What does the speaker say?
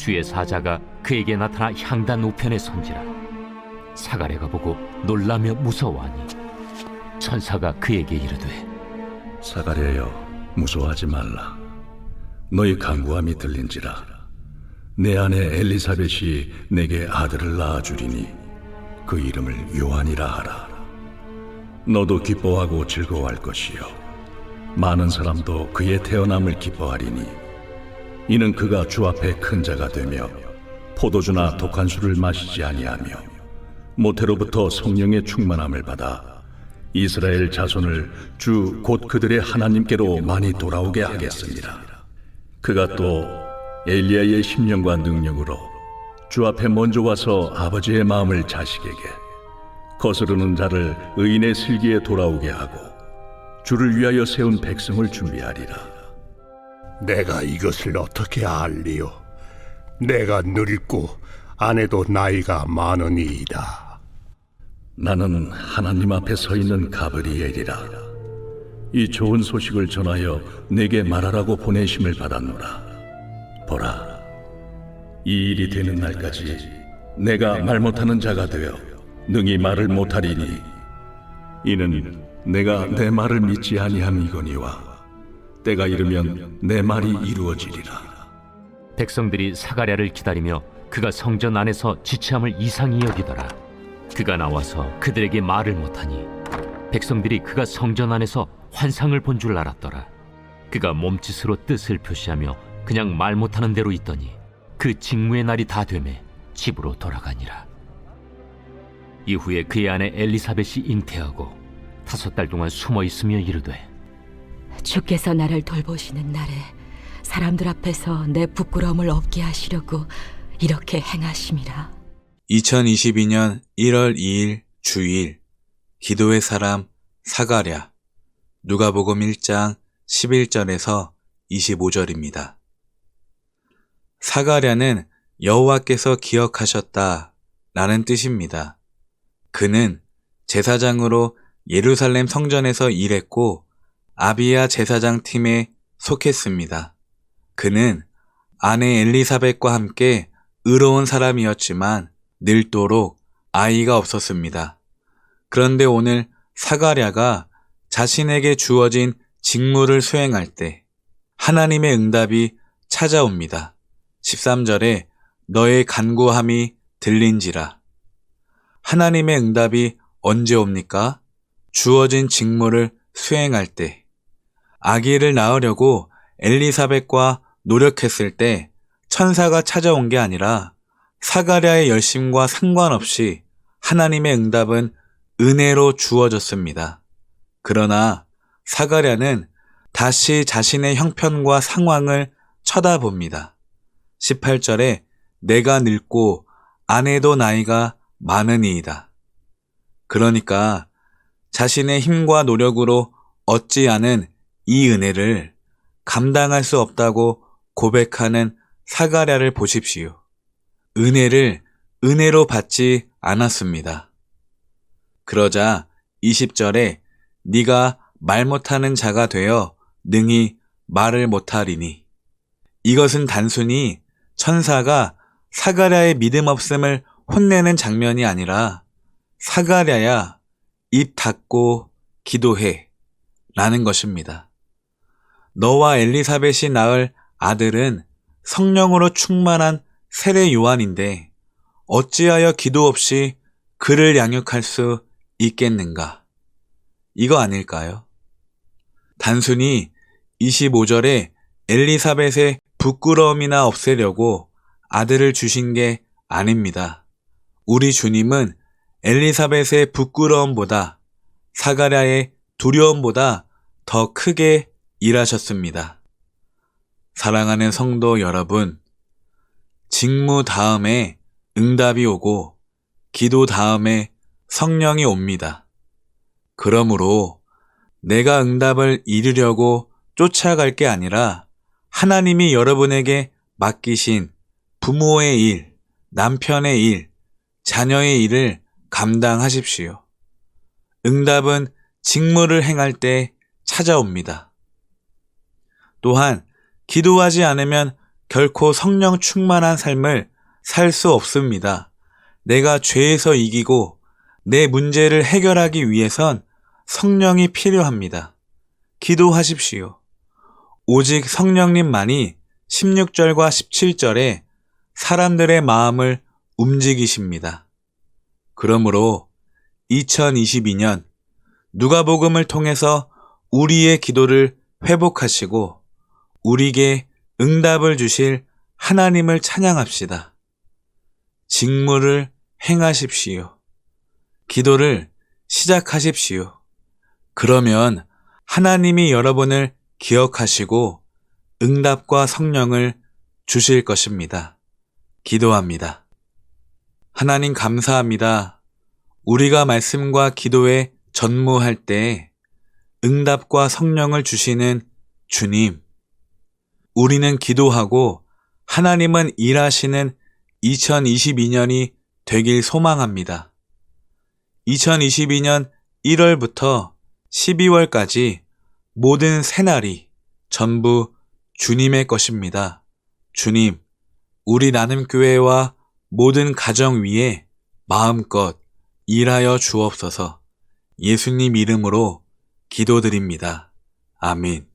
주의 사자가 그에게 나타나 향단 우편에 선지라. 사가랴가 보고 놀라며 무서워하니 천사가 그에게 이르되 사가랴여 무서워하지 말라. 너희 간구함이 들린지라. 내 아내 엘리사벳이 내게 아들을 낳아주리니 그 이름을 요한이라 하라. 너도 기뻐하고 즐거워할 것이요. 많은 사람도 그의 태어남을 기뻐하리니 이는 그가 주 앞에 큰 자가 되며 포도주나 독한 술을 마시지 아니하며 모태로부터 성령의 충만함을 받아 이스라엘 자손을 주 곧 그들의 하나님께로 많이 돌아오게 하겠습니다. 그가 또 엘리야의 심령과 능력으로 주 앞에 먼저 와서 아버지의 마음을 자식에게 거스르는 자를 의인의 슬기에 돌아오게 하고 주를 위하여 세운 백성을 준비하리라. 내가 이것을 어떻게 알리요? 내가 늙고 아내도 나이가 많으니이다. 나는 하나님 앞에 서 있는 가브리엘이라. 이 좋은 소식을 전하여 내게 말하라고 보내심을 받았노라. 보라, 이 일이 되는 날까지 내가 말 못하는 자가 되어 능히 말을 못하리니 이는 내가 내 말을 믿지 아니함이거니와 때가 이르면 내 말이 이루어지리라. 백성들이 사가랴를 기다리며 그가 성전 안에서 지체함을 이상히 여기더라. 그가 나와서 그들에게 말을 못하니 백성들이 그가 성전 안에서 환상을 본 줄 알았더라. 그가 몸짓으로 뜻을 표시하며 그냥 말 못하는 대로 있더니 그 직무의 날이 다 되매 집으로 돌아가니라. 이후에 그의 아내 엘리사벳이 잉태하고 다섯 달 동안 숨어 있으며 이르되 주께서 나를 돌보시는 날에 사람들 앞에서 내 부끄러움을 없게 하시려고 이렇게 행하심이라. 2022년 1월 2일 주일 기도의 사람 사가랴 누가복음 1장 11절에서 25절입니다. 사가랴는 여호와께서 기억하셨다 라는 뜻입니다. 그는 제사장으로 예루살렘 성전에서 일했고 아비야 제사장 팀에 속했습니다. 그는 아내 엘리사벳과 함께 의로운 사람이었지만 늙도록 아이가 없었습니다. 그런데 오늘 사가랴가 자신에게 주어진 직무를 수행할 때 하나님의 응답이 찾아옵니다. 13절에 너의 간구함이 들린지라. 하나님의 응답이 언제 옵니까? 주어진 직무를 수행할 때. 아기를 낳으려고 엘리사벳과 노력했을 때 천사가 찾아온 게 아니라 사가랴의 열심과 상관없이 하나님의 응답은 은혜로 주어졌습니다. 그러나 사가랴는 다시 자신의 형편과 상황을 쳐다봅니다. 18절에 내가 늙고 아내도 나이가 많으니이다. 그러니까 자신의 힘과 노력으로 얻지 않은 이 은혜를 감당할 수 없다고 고백하는 사가랴를 보십시오. 은혜를 은혜로 받지 않았습니다. 그러자 20절에 네가 말 못하는 자가 되어 능히 말을 못하리니 이것은 단순히 천사가 사가랴의 믿음 없음을 혼내는 장면이 아니라 사가랴야 입 닫고 기도해 라는 것입니다. 너와 엘리사벳이 낳을 아들은 성령으로 충만한 세례 요한인데 어찌하여 기도 없이 그를 양육할 수 있겠는가? 이거 아닐까요? 단순히 25절에 엘리사벳의 부끄러움이나 없애려고 아들을 주신 게 아닙니다. 우리 주님은 엘리사벳의 부끄러움보다 사가랴의 두려움보다 더 크게 일하셨습니다. 사랑하는 성도 여러분, 직무 다음에 응답이 오고 기도 다음에 성령이 옵니다. 그러므로 내가 응답을 이루려고 쫓아갈 게 아니라 하나님이 여러분에게 맡기신 부모의 일, 남편의 일, 자녀의 일을 감당하십시오. 응답은 직무를 행할 때 찾아옵니다. 또한 기도하지 않으면 결코 성령 충만한 삶을 살 수 없습니다. 내가 죄에서 이기고 내 문제를 해결하기 위해선 성령이 필요합니다. 기도하십시오. 오직 성령님만이 16절과 17절에 사람들의 마음을 움직이십니다. 그러므로 2022년 누가복음을 통해서 우리의 기도를 회복하시고 우리에게 응답을 주실 하나님을 찬양합시다. 직무를 행하십시오. 기도를 시작하십시오. 그러면 하나님이 여러분을 기억하시고 응답과 성령을 주실 것입니다. 기도합니다. 하나님 감사합니다. 우리가 말씀과 기도에 전무할 때 응답과 성령을 주시는 주님. 우리는 기도하고 하나님은 일하시는 2022년이 되길 소망합니다. 2022년 1월부터 12월까지 모든 새날이 전부 주님의 것입니다. 주님, 우리 나눔교회와 모든 가정 위에 마음껏 일하여 주옵소서 예수님 이름으로 기도드립니다. 아멘.